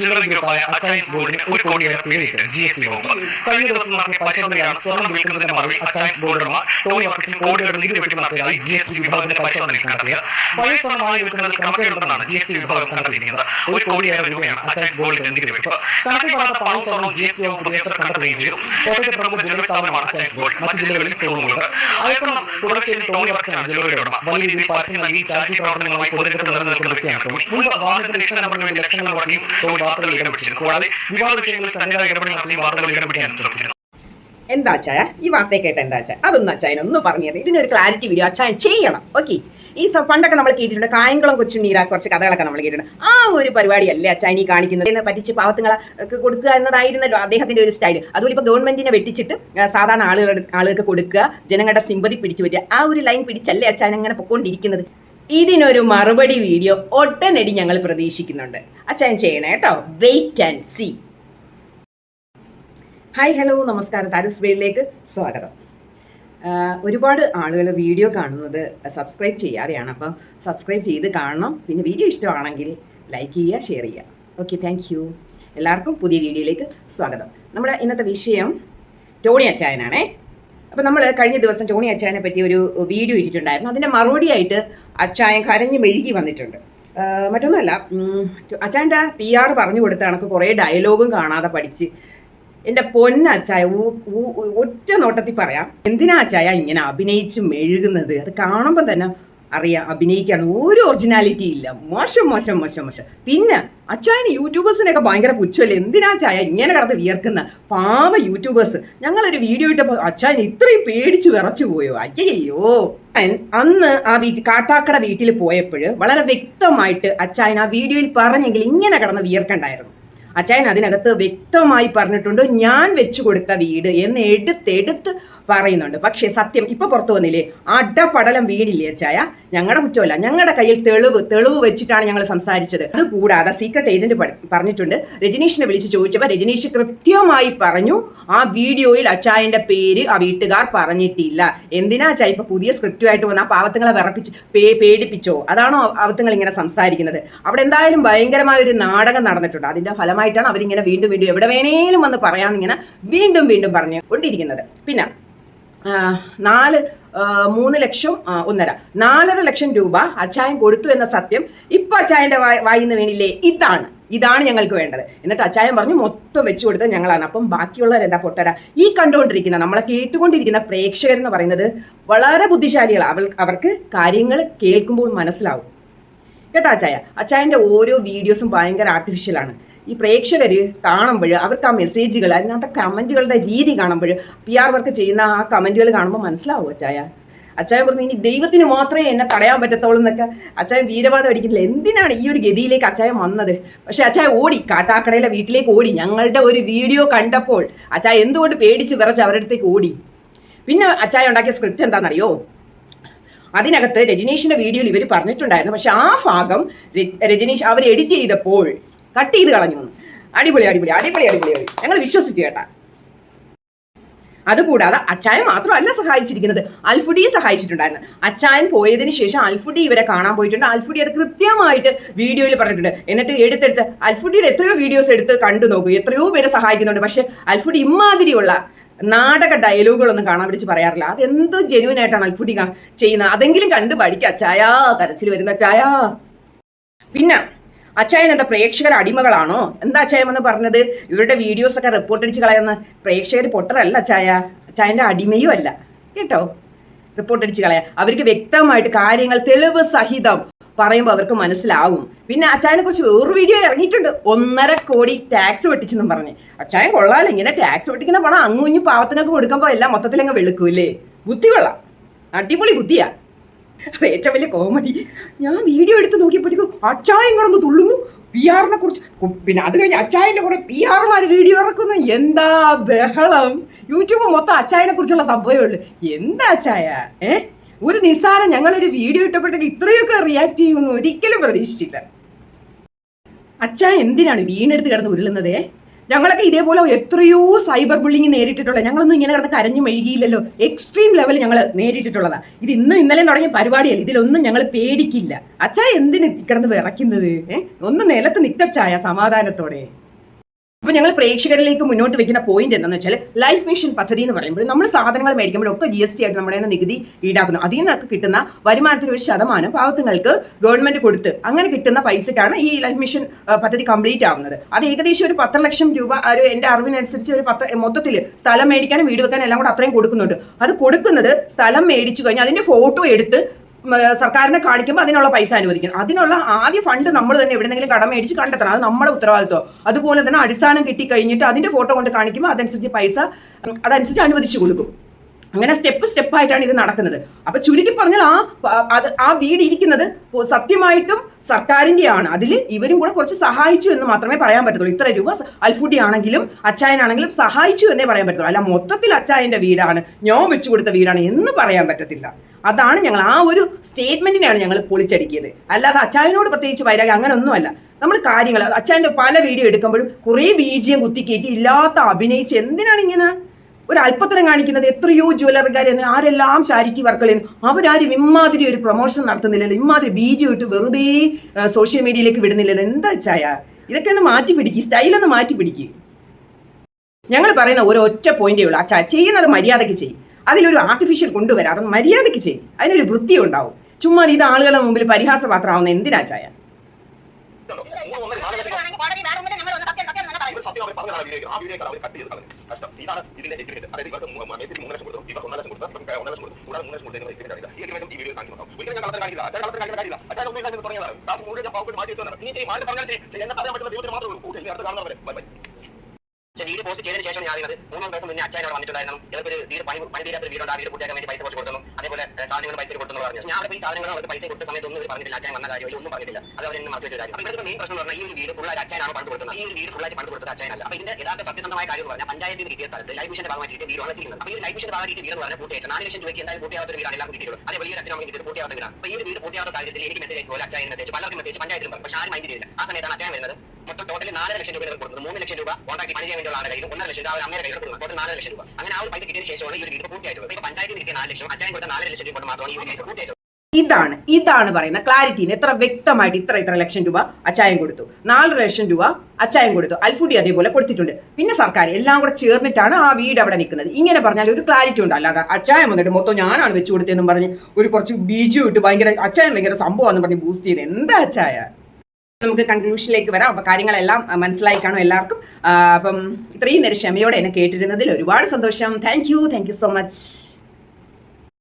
Jewellery ഗ്രൂപ്പായ Achayans ഗോൾഡിന് ഒരു കോടിയേറെ പേരിട്ട് G S T വകുപ്പ് കഴിഞ്ഞ ദിവസം നടത്തിയ പരിശോധനയാണ് സ്വർണം വിൽക്കുന്നതിന്റെ മറവിൽ അച്ചയൻസ് ഗോൾഡ് ഉടമ ടോണി വർക്കിച്ചും കോടികളുടെ നികുതി വെട്ടി നടത്തിയതായി ജി എസ് ടി വിഭാഗത്തിന്റെ പരിശോധനയിൽ കണ്ടെത്തിയത് പഴയ സ്വർണമായി വിൽക്കുന്നതിൽ ക്രമക്കേടുണ്ടെന്നാണ് ജി എസ് ടി വിഭാഗം കണ്ടെത്തിയിരിക്കുന്നത്. ഒരു കോടിയേറെ രൂപയാണ് അച്ചയൻസ് ഗോൾഡിന്റെ നികുതി വെട്ടിപ്പ്. കണക്കിൽ പെടാത്ത പണവും സ്വർണവും ജി എസ് ടി വകുപ്പ് ഉദ്യോഗസ്ഥർ കണ്ടെത്തുകയും ചെയ്തു കോട്ടയത്തെ പ്രമുഖ ജ്വല്ലറി സ്ഥാപനമാണ് അച്ചയൻസ് ഗോൾഡ് മറ്റ് ജില്ലകളിൽ ഷോറൂമുകളുണ്ട് അയക്കണം തുടർച്ചയിൽ ടോണി വർക്കിച്ചാണ് ജ്വല്ലറിയുടെ ഉടമ വലിയ രീതിയിൽ പരസ്യം നൽകി ചാരിറ്റി പ്രവർത്തനങ്ങളുമായി പൊതുരംഗത്ത് നിലനിൽക്കുന്ന വ്യക്തിയാണ് ടോണി മുൻപ് വാഹനത്തിന്റെ ഇഷ്ട നമ്പറിന് വേണ്ടി ലക്ഷങ്ങൾ മുടക്കിയും ടോണി വാർത്തകൾ ഇടം പിടിച്ചിരുന്നു. കൂടാതെ വിവാദ വിഷയങ്ങളിൽ തന്റേതായ ഇടപെടൽ നടത്തി വാർത്തകൾ ശ്രമിച്ചിരുന്നു. എന്താ അച്ചായ? ഈ വാർത്ത കേട്ട എന്താ അച്ചായ? അതൊന്നും അച്ചായൻ ഒന്ന് പറഞ്ഞത് ഇതിനൊരു ക്ലാരിറ്റി വീഡിയോ അച്ചായൻ ചെയ്യണം. ഓക്കെ ഈ പണ്ടൊക്കെ നമ്മൾ കേട്ടിട്ടുണ്ട് കായംകുളം കൊച്ചുണ്ണീര കുറച്ച് കഥകളൊക്കെ നമ്മൾ കേട്ടിട്ടുണ്ട്. ആ ഒരു പരിപാടിയല്ലേ അച്ചായനി കാണിക്കുന്നത്? ഇതിനെ പറ്റിച്ച് പാവത്തുങ്ങളൊക്കെ കൊടുക്കുക എന്നതായിരുന്നല്ലോ അദ്ദേഹത്തിന്റെ ഒരു സ്റ്റൈൽ അതുപോലെ ഇപ്പോൾ ഗവൺമെന്റിനെ വെട്ടിച്ചിട്ട് സാധാരണ ആളുകളുടെ ആളുകൾക്ക് കൊടുക്കുക ജനങ്ങളുടെ സിമ്പതി പിടിച്ചു പറ്റുക. ആ ഒരു ലൈൻ പിടിച്ചല്ലേ അച്ചായൻ അങ്ങനെ പൊക്കോണ്ടിരിക്കുന്നത്? ഇതിനൊരു മറുപടി വീഡിയോ ഒട്ടനടി ഞങ്ങൾ പ്രതീക്ഷിക്കുന്നുണ്ട്. അച്ഛൻ ചെയ്യണേ കേട്ടോ. Wait and see hi hello നമസ്കാരം. താരസ് വേളിലേക്ക് സ്വാഗതം. ഒരുപാട് ആളുകൾ വീഡിയോ കാണുന്നത് സബ്സ്ക്രൈബ് ചെയ്യാതെയാണ്. അപ്പം സബ്സ്ക്രൈബ് ചെയ്ത് കാണണം. പിന്നെ വീഡിയോ ഇഷ്ടമാണെങ്കിൽ ലൈക്ക് ചെയ്യുക ഷെയർ ചെയ്യുക. ഓക്കെ താങ്ക് യു എല്ലാവർക്കും പുതിയ വീഡിയോയിലേക്ക് സ്വാഗതം. നമ്മുടെ ഇന്നത്തെ വിഷയം ടോണി അച്ചായനാണേ. അപ്പം നമ്മൾ കഴിഞ്ഞ ദിവസം ടോണി അച്ചായനെ പറ്റി ഒരു വീഡിയോ ഇട്ടിട്ടുണ്ടായിരുന്നു. അതിന്റെ മറുപടിയായിട്ട് അച്ചായൻ കരഞ്ഞ് മെഴുകി വന്നിട്ടുണ്ട്. മറ്റൊന്നുമല്ല അച്ചായന്റെ പി ആർ പറഞ്ഞു കൊടുത്ത കണക്ക് കുറേ ഡയലോഗും കാണാതെ പഠിച്ച് എന്റെ പൊന്നച്ചായ ഒറ്റ നോട്ടത്തിൽ പറയാം എന്തിനാ അച്ചായ ഇങ്ങനെ അഭിനയിച്ച് മെഴുകുന്നത്? അത് കാണുമ്പോൾ തന്നെ അറിയാം അഭിനയിക്കാണ്. ഒരു ഒറിജിനാലിറ്റി ഇല്ല. മോശം മോശം മോശം മോശം. പിന്നെ അച്ചായന് യൂട്യൂബേഴ്സിനൊക്കെ ഭയങ്കര പുച്ഛമല്ലേ? എന്തിനാ ചായ ഇങ്ങനെ കടന്ന് വിയർക്കുന്ന? പാവ യൂട്യൂബേഴ്സ്. ഞങ്ങളൊരു വീഡിയോ ഇട്ടപ്പോൾ അച്ചായൻ ഇത്രയും പേടിച്ച് വിറച്ചു പോയോ? അയ്യയ്യോ. അന്ന് ആ വീട്ടിൽ കാട്ടാക്കട വീട്ടിൽ പോയപ്പോൾ വളരെ വ്യക്തമായിട്ട് അച്ചായൻ ആ വീഡിയോയിൽ പറഞ്ഞെങ്കിൽ ഇങ്ങനെ കടന്ന് വിയർക്കണ്ടായിരുന്നു. അച്ചായൻ അതിനകത്ത് വ്യക്തമായി പറഞ്ഞിട്ടുണ്ട് ഞാൻ വെച്ചു കൊടുത്ത വീട് എന്ന് എടുത്തെടുത്ത് പറയുന്നുണ്ട്. പക്ഷേ സത്യം ഇപ്പൊ പുറത്തു വന്നില്ലേ? അടപടലം വീടില്ലേ ചായ ഞങ്ങളുടെ കുറ്റമല്ല ഞങ്ങളുടെ കയ്യിൽ തെളിവ് തെളിവ് വെച്ചിട്ടാണ് ഞങ്ങൾ സംസാരിച്ചത്. അത് കൂടാതെ സീക്രട്ട് ഏജന്റ് പറഞ്ഞിട്ടുണ്ട്. രജനീഷിനെ വിളിച്ച് ചോദിച്ചപ്പോൾ രജനീഷ് കൃത്യമായി പറഞ്ഞു ആ വീഡിയോയിൽ അച്ചായന്റെ പേര് ആ വീട്ടുകാർ പറഞ്ഞിട്ടില്ല. എന്തിനാ അച്ചായ ഇപ്പൊ പുതിയ സ്ക്രിപ്റ്റുമായിട്ട് വന്ന ആ പാവത്തുങ്ങളെ വിറപ്പിച്ച് പേ പേടിപ്പിച്ചോ? അതാണോ അവത്തുങ്ങൾ ഇങ്ങനെ സംസാരിക്കുന്നത്? അവിടെ എന്തായാലും ഭയങ്കരമായ ഒരു നാടകം നടന്നിട്ടുണ്ട്. അതിന്റെ ഫലമായിട്ടാണ് അവരിങ്ങനെ വീണ്ടും വീണ്ടും എവിടെ വേണേലും വന്ന് പറയാന്നിങ്ങനെ വീണ്ടും വീണ്ടും പറഞ്ഞു കൊണ്ടിരിക്കുന്നത് പിന്നെ നാല് മൂന്ന് ലക്ഷം ഒന്നര. നാലര ലക്ഷം രൂപ അച്ചായൻ കൊടുത്തു എന്ന സത്യം ഇപ്പൊ അച്ചായന്റെ വായ- വായിന്ന് വീണില്ലേ? ഇതാണ്. ഇതാണ് ഞങ്ങൾക്ക് വേണ്ടത്. എന്നിട്ട് അച്ചായൻ പറഞ്ഞു മൊത്തം വെച്ചു കൊടുത്തത് ഞങ്ങളാണ്. അപ്പം ബാക്കിയുള്ളവർ എന്താ പൊട്ടര? ഈ കണ്ടുകൊണ്ടിരിക്കുന്ന നമ്മളെ കേട്ടുകൊണ്ടിരിക്കുന്ന പ്രേക്ഷകർ എന്ന് പറയുന്നത് വളരെ ബുദ്ധിശാലികളാണ് അവൾ അവർക്ക് കാര്യങ്ങൾ കേൾക്കുമ്പോൾ മനസ്സിലാവും. കേട്ടോ അച്ചായ അച്ചായന്റെ ഓരോ വീഡിയോസും ഭയങ്കര ആർട്ടിഫിഷ്യലാണ് ഈ പ്രേക്ഷകർ കാണുമ്പോൾ അവർക്ക് ആ മെസ്സേജുകൾ അതിനകത്തെ കമന്റുകളുടെ രീതി കാണുമ്പോൾ പി ആർ വർക്ക് ചെയ്യുന്ന ആ കമന്റുകൾ കാണുമ്പോൾ മനസ്സിലാവും അച്ചായ? അച്ചായൻ പറഞ്ഞു ഇനി ദൈവത്തിന് മാത്രമേ എന്നെ തടയാൻ പറ്റത്തുള്ളൂ എന്നൊക്കെ. അച്ചായൻ വീരവാദം അടിക്കുന്നില്ല. എന്തിനാണ് ഈ ഒരു ഗതിയിലേക്ക് അച്ചായൻ വന്നത്? പക്ഷേ അച്ചായ ഓടി കാട്ടാക്കടയിലെ വീട്ടിലേക്ക് ഓടി. ഞങ്ങളുടെ ഒരു വീഡിയോ കണ്ടപ്പോൾ അച്ചായ എന്തുകൊണ്ട് പേടിച്ച് വിറച്ച് അവരുടെ അടുത്തേക്ക് ഓടി? പിന്നെ അച്ചായ ഉണ്ടാക്കിയ സ്ക്രിപ്റ്റ് എന്താണെന്നറിയോ? അതിനകത്ത് രജനീഷിന്റെ വീഡിയോയിൽ ഇവർ പറഞ്ഞിട്ടുണ്ടായിരുന്നു. പക്ഷെ ആ ഭാഗം രജനീഷ് അവർ എഡിറ്റ് ചെയ്തപ്പോൾ കട്ട് ചെയ്ത് കളഞ്ഞു. അടിപൊളി അടിപൊളി അടിപൊളി അടിപൊളി ഞങ്ങൾ വിശ്വസിച്ച് കേട്ടാ. അതുകൂടാതെ അച്ചായൻ മാത്രമല്ല സഹായിച്ചിരിക്കുന്നത്. അൽഫുഡി സഹായിച്ചിട്ടുണ്ടായിരുന്നു. അച്ചായൻ പോയതിന് ശേഷം അൽഫുഡി ഇവരെ കാണാൻ പോയിട്ടുണ്ട്. അൽഫുഡി അത് കൃത്യമായിട്ട് വീഡിയോയിൽ പറഞ്ഞിട്ടുണ്ട്. എന്നിട്ട് എടുത്തെടുത്ത് അൽഫുഡിയുടെ എത്രയോ വീഡിയോസ് എടുത്ത് കണ്ടു നോക്കൂ. എത്രയോ പേരെ സഹായിക്കുന്നുണ്ട്. പക്ഷെ അൽഫുഡി ഇമാതിരിയുള്ള നാടക ഡയലോഗുകളൊന്നും കാണാൻ പിടിച്ച് പറയാറില്ല. അത് എന്തോ ജെനുവൻ ആയിട്ടാണ് അത്ഭുതി ചെയ്യുന്നത്. അതെങ്കിലും കണ്ട് പഠിക്കുക അച്ചായാ. കരച്ചിൽ വരുന്ന അച്ചായാ. പിന്നെ അച്ചായൻ എന്താ പ്രേക്ഷകർ അടിമകളാണോ? എന്താ അച്ചായം എന്ന് പറഞ്ഞത്? ഇവരുടെ വീഡിയോസ് ഒക്കെ റിപ്പോർട്ട് അടിച്ച് കളയുന്ന പ്രേക്ഷകർ പൊട്ടറല്ല അച്ചായ. അച്ചായന്റെ അടിമയും അല്ല. കേട്ടോ? റിപ്പോർട്ട് അടിച്ച് കളയാ. അവർക്ക് വ്യക്തമായിട്ട് കാര്യങ്ങൾ തെളിവ് സഹിതം പറയുമ്പോൾ അവർക്ക് മനസ്സിലാവും. പിന്നെ അച്ചായനെ കുറിച്ച് വേറൊരു വീഡിയോ ഇറങ്ങിയിട്ടുണ്ട്. ഒന്നര കോടി ടാക്സ് വെട്ടിച്ചെന്നും പറഞ്ഞ്. അച്ചായൻ കൊള്ളാലോ ഇങ്ങനെ ടാക്സ് വെട്ടിക്കുന്ന പണം അങ്ങും പാവത്തിനൊക്കെ കൊടുക്കുമ്പോൾ എല്ലാം മൊത്തത്തിൽ അങ്ങ് വെളുക്കൂല്ലേ ബുദ്ധി കൊള്ളാം. അടിപൊളി ബുദ്ധിയാ. അത് ഏറ്റവും വലിയ കോമഡി ഞാൻ വീഡിയോ എടുത്ത് നോക്കിയപ്പോഴത്തേക്കും അച്ചായൻ കിടന്ന് തുള്ളുന്നു. പി ആറിനെ കുറിച്ച്. പിന്നെ അത് കഴിഞ്ഞ് അച്ചായന്റെ കൂടെ പി ആർമാർ വീഡിയോ ഇറക്കുന്നു. എന്താ ബഹളം? യൂട്യൂബ് മൊത്തം അച്ചായനെ കുറിച്ചുള്ള സംഭവമേ ഉള്ളൂ. എന്താ അച്ചായ? ഏ? ഒരു നിസ്സാരം ഞങ്ങളൊരു വീഡിയോ ഇട്ടപ്പോഴത്തേക്ക് ഇത്രയൊക്കെ റിയാക്ട് ചെയ്യുമെന്ന് ഒരിക്കലും പ്രതീക്ഷിച്ചില്ല. അച്ഛ എന്തിനാണ് വീണെടുത്ത് കിടന്ന് ഉരുളുന്നത്? ഞങ്ങളൊക്കെ ഇതേപോലെ എത്രയോ സൈബർ ബുള്ളിങ് നേരിട്ടിട്ടുള്ള ഞങ്ങളൊന്നും ഇങ്ങനെ കിടന്ന് കരഞ്ഞു മെഴുകിയില്ലല്ലോ. എക്സ്ട്രീം ലെവൽ ഞങ്ങൾ നേരിട്ടിട്ടുള്ളതാണ് ഇത് ഇന്നും ഇന്നലെ തുടങ്ങിയ പരിപാടിയല്ല. ഇതിലൊന്നും ഞങ്ങൾ പേടിക്കില്ല. അച്ഛാ എന്തിന് കിടന്ന് വിറയ്ക്കുന്നത്? ഏഹ് ഒന്ന് നിലത്ത് നിക്കച്ചായ സമാധാനത്തോടെ. അപ്പൊ ഞങ്ങൾ പ്രേക്ഷകരിലേക്ക് മുന്നോട്ട് വെക്കുന്ന പോയിന്റ് എന്താണെന്ന് വെച്ചാൽ ലൈഫ് മിഷൻ പദ്ധതി എന്ന് പറയുമ്പോൾ നമ്മൾ സാധനങ്ങൾ മേടിക്കുമ്പോഴൊക്കെ ജി എസ് ടി ആയിട്ട് നമ്മുടെ നികുതി ഈടാക്കുന്നു. അതിൽ നിന്നൊക്കെ കിട്ടുന്ന വരുമാനത്തിന് ഒരു ശതമാനം പാവത്തുങ്ങൾക്ക് ഗവൺമെന്റ് കൊടുത്ത് അങ്ങനെ കിട്ടുന്ന പൈസക്കാണ് ഈ ലൈഫ് മിഷൻ പദ്ധതി കംപ്ലീറ്റ് ആവുന്നത്. അത് ഏകദേശം ഒരു പത്ത് ലക്ഷം രൂപ ഒരു എന്റെ അറിവിനനുസരിച്ച് ഒരു പത്ത് മൊത്തത്തിൽ സ്ഥലം മേടിക്കാനും വീട് വെക്കാനും എല്ലാം കൂടെ അത്രയും കൊടുക്കുന്നുണ്ട്. അത് കൊടുക്കുന്നത് സ്ഥലം മേടിച്ചു കഴിഞ്ഞാൽ അതിന്റെ ഫോട്ടോ എടുത്ത് സർക്കാരിനെ കാണിക്കുമ്പോൾ അതിനുള്ള പൈസ അനുവദിക്കണം. അതിനുള്ള ആദ്യ ഫണ്ട് നമ്മൾ തന്നെ എവിടെന്നെങ്കിലും കടം മേടിച്ച് കണ്ടെത്തണം. അത് നമ്മുടെ ഉത്തരവാദിത്വം. അതുപോലെ തന്നെ അടിസ്ഥാനം കിട്ടിക്കഴിഞ്ഞിട്ട് അതിന്റെ ഫോട്ടോ കൊണ്ട് കാണിക്കുമ്പോൾ അതനുസരിച്ച് പൈസ അതനുസരിച്ച് അനുവദിച്ചു കൊടുക്കും. അങ്ങനെ സ്റ്റെപ്പ് സ്റ്റെപ്പായിട്ടാണ് ഇത് നടക്കുന്നത്. അപ്പൊ ചുരുക്കി പറഞ്ഞാൽ ആ അത് ആ വീട് ഇരിക്കുന്നത് സത്യമായിട്ടും സർക്കാരിന്റെയാണ്. അതിൽ ഇവരും കൂടെ കുറച്ച് സഹായിച്ചു എന്ന് മാത്രമേ പറയാൻ പറ്റത്തുള്ളൂ. ഇത്ര രൂപ അൽഫുട്ടി ആണെങ്കിലും അച്ചായനാണെങ്കിലും സഹായിച്ചു എന്നേ പറയാൻ പറ്റത്തുള്ളൂ. അല്ല മൊത്തത്തിൽ അച്ചായന്റെ വീടാണ്. ഞാൻ വെച്ചു കൊടുത്ത വീടാണ് എന്ന് പറയാൻ പറ്റത്തില്ല. അതാണ് ഞങ്ങൾ ആ ഒരു സ്റ്റേറ്റ്മെന്റിനെയാണ് ഞങ്ങൾ പൊളിച്ചടിക്കിയത്. അല്ലാതെ അച്ചായനോട് പ്രത്യേകിച്ച് വൈരാഗ്യം അങ്ങനെയൊന്നുമല്ല നമ്മൾ കാര്യങ്ങൾ അച്ചായന്റെ പല വീഡിയോ എടുക്കുമ്പോഴും കുറേ ബീജിയം കുത്തിക്കയറ്റി ഇല്ലാത്ത അഭിനയിച്ച് എന്തിനാണ് ഇങ്ങനെ ഒരു അല്പത്തരം കാണിക്കുന്നത് എത്രയോ ജ്വല്ലറിക്കാർ ആരെല്ലാം ചാരിറ്റി ചെയ്യുന്നു അവരാരും ഇമ്മാതിരി ഒരു പ്രൊമോഷൻ നടത്തുന്നില്ലല്ലോ. ഇമ്മാതിരി ബീജ് ഇട്ട് വെറുതെ സോഷ്യൽ മീഡിയയിലേക്ക് വിടുന്നില്ലല്ലോ. എന്താ ചായ? ഇതൊക്കെ ഒന്ന് മാറ്റി പിടിക്കുക സ്റ്റൈലൊന്ന് മാറ്റി പിടിക്കുക ഞങ്ങൾ പറയുന്ന ഒരു ഒറ്റ പോയിന്റേ ഉള്ളൂ. അച്ഛാ ചെയ്യുന്നത് മര്യാദയ്ക്ക് ചെയ്യും. അതിലൊരു ആർട്ടിഫിഷ്യൽ കൊണ്ടുവരാതെ മര്യാദയ്ക്ക് ചെയ്യും. അതിനൊരു വൃത്തി ഉണ്ടാവും. ചുമ്മാ ഇത് ആളുകളുടെ മുമ്പിൽ പരിഹാസപാത്രമാവുന്ന എന്തിനാ ചായ? സത്യം അവർ പറഞ്ഞതാണ് വീഡിയോ ആ വീഡിയോ അവർ കട്ട് ചെയ്ത് കളഞ്ഞു കഷ്ടം ഇതാണ് ഇതിന്റെ എഗ്രിമെന്റ് അതായത് ഇവർക്ക് മേസ്തിരി മൂന്ന് ലക്ഷം കൊടുത്തു ഇവർക്ക് ഒന്നര ലക്ഷം കൊടുത്തു ഇവർക്ക് ഒന്നര ലക്ഷം കൊടുത്തു കൂടാതെ മൂന്ന് ലക്ഷം കൊടുത്തു എഗ്രിമെന്റ് ഈ എഗ്രിമെന്റ് ഈ വീഡിയോ കാണിക്കുന്നുണ്ടാവും ഒരിക്കലും ഞാൻ കളത്തിൽ കാണിക്കില്ല അച്ഛൻ കളത്തിൽ കാണിക്കാൻ കാര്യമില്ല അച്ഛൻ ഒന്നും ഇല്ലാതെ തുടങ്ങിയതാണ് ക്ലാസ് മുഴുവൻ ഞാൻ പാവപ്പെട്ട് മാറ്റി വെച്ചതാണ് നീ ചെയ്യും മാറ്റി പറഞ്ഞാൽ ചെയ്യും എന്നെ പറയാൻ പറ്റുന്ന ദൈവത്തിന് മാത്രമേ ഉള്ളൂ ഓക്കെ അടുത്ത് കാണുന്നവരെ വീട് പോസ്റ്റ് ചെയ്തതിന് ശേഷം ഞാൻ അറിയുന്നത് മൂന്നാം ദിവസം മുന്നേ അച്ഛനോട് വന്നിട്ടുണ്ടായിരുന്നു. ഇവർക്ക് ഒരു വീട് പണി പണി തീരാത്ത ഒരു വീടുണ്ട്. ആ വീട് പൂട്ടിയാക്കാൻ വേണ്ടി പൈസ കുറച്ച് കൊടുക്കുന്നു. അതേപോലെ സാധനങ്ങൾ പൈസ കൊടുത്തു പറഞ്ഞു. ഞാൻ അവിടെ ഈ സാധനങ്ങൾ അവർക്ക് പൈസ കൊടുത്ത സമയത്ത് ഒന്നും പറഞ്ഞില്ല അച്ഛൻ വന്ന കാര്യം ഒന്നും പറഞ്ഞില്ല അത് അവർ എന്നെ മറച്ചു വെച്ച കാര്യം അപ്പോൾ ഇവരുടെ മെയിൻ പ്രശ്നം പറഞ്ഞാൽ ഈ ഒരു വീട് ഫുള്ളായി അച്ഛനാണ് പണ്ട് കൊടുത്തത് ഈ ഒരു വീട് ഫുള്ളായി പണ്ട് കൊടുത്തത് അച്ഛനല്ല. അപ്പോൾ ഇതിന്റെ യഥാർത്ഥ സത്യസന്ധമായ കാര്യം എന്ന് പറഞ്ഞാൽ പഞ്ചായത്തിൽ കിട്ടിയ സ്ഥലത്ത് ലൈഫ് മിഷന്റെ ഭാഗമായിട്ട് കിട്ടിയ വീടാണ് ചെയ്യുന്നത് അപ്പോൾ ഈ ലൈഫ് മിഷന്റെ ഭാഗമായിട്ട് വീട് പറഞ്ഞാൽ പൂർത്തിയായിട്ട് നാല് ലക്ഷം രൂപയ്ക്ക് എന്തായാലും പൂട്ടിയാവാത്ത ഒരു വീടാണ് എല്ലാം കിട്ടിയിട്ടുള്ളത്. അതേപോലെ ഈ അച്ഛനും അമ്മയും കിട്ടിയത് പൂർത്തിയാവാത്ത വീടാണ്. അപ്പോൾ ഈ ഒരു വീട് പൂട്ടിയാവാത്ത സാഹചര്യത്തിൽ എനിക്ക് മെസ്സേജ് അയച്ചു പോലെ അച്ഛൻ മെസ്സേജ് പലർക്കും മെസ്സേജ് പഞ്ചായത്തിലും പക്ഷേ ആരും മൈൻഡ് ചെയ്തില്ല. ആ സമയത്താണ് അച്ഛൻ വരുന്നത് മൊത്തം ടോട്ടൽ നാല് ലക്ഷം രൂപ കൊടുക്കുന്നത്. മൂന്ന് ലക്ഷം രൂപ കോൺട്രാക്ട് പണി ചെയ്യാൻ വേണ്ടിയുള്ള ആളുടെ ഒന്നര ലക്ഷം രൂപ അവർ അമ്മയുടെ കയ്യിൽ ടോട്ടൽ നാല് ലക്ഷം രൂപ. അങ്ങനെ ആ ഒരു പൈസ കിട്ടിയതിന് ശേഷമാണ് ഈ ഒരു വീട് പൂർത്തിയായിട്ടുള്ളത് ഇപ്പൊ പഞ്ചായത്തിൽ കിട്ടിയ നാല് ലക്ഷം അച്ഛൻ കൊടുത്ത നാല് ലക്ഷം രൂപ കൊണ്ട് മാത്രമാണ് ഈ ഒരു വീട് പൂർത്തിയായിട്ടുള്ളത് ഇതാണ് ഇതാണ് പറയുന്ന ക്ലാരിറ്റീന് എത്ര വ്യക്തമായിട്ട് ഇത്ര ഇത്ര ലക്ഷം രൂപ അച്ചായം കൊടുത്തു. നാല് ലക്ഷം രൂപ അച്ചായം കൊടുത്തു. അൽഫുഡി അതേപോലെ കൊടുത്തിട്ടുണ്ട്. പിന്നെ സർക്കാർ എല്ലാം കൂടെ ചേർന്നിട്ടാണ് ആ വീട് അവിടെ നിൽക്കുന്നത്. ഇങ്ങനെ പറഞ്ഞാൽ ഒരു ക്ലാരിറ്റി ഉണ്ട്. അല്ലാതെ അച്ചായം വന്നിട്ട് മൊത്തം ഞാനാണ് വെച്ചു കൊടുത്തതെന്നും പറഞ്ഞ് ഒരു കുറച്ച് ബീജു ഇട്ട് ഭയങ്കര അച്ചായം ഭയങ്കര സംഭവമാണെന്ന് പറഞ്ഞ് ബൂസ്റ്റ് ചെയ്ത്. എന്താ അച്ചായ നമുക്ക് കൺക്ലൂഷനിലേക്ക് വരാം. അപ്പൊ കാര്യങ്ങളെല്ലാം മനസ്സിലായി കാണും എല്ലാവർക്കും? അപ്പം ഇത്രയും നേരം ക്ഷമയോടെ എന്നെ കേട്ടിരുന്നതിൽ ഒരുപാട് സന്തോഷം. Thank you thank you so much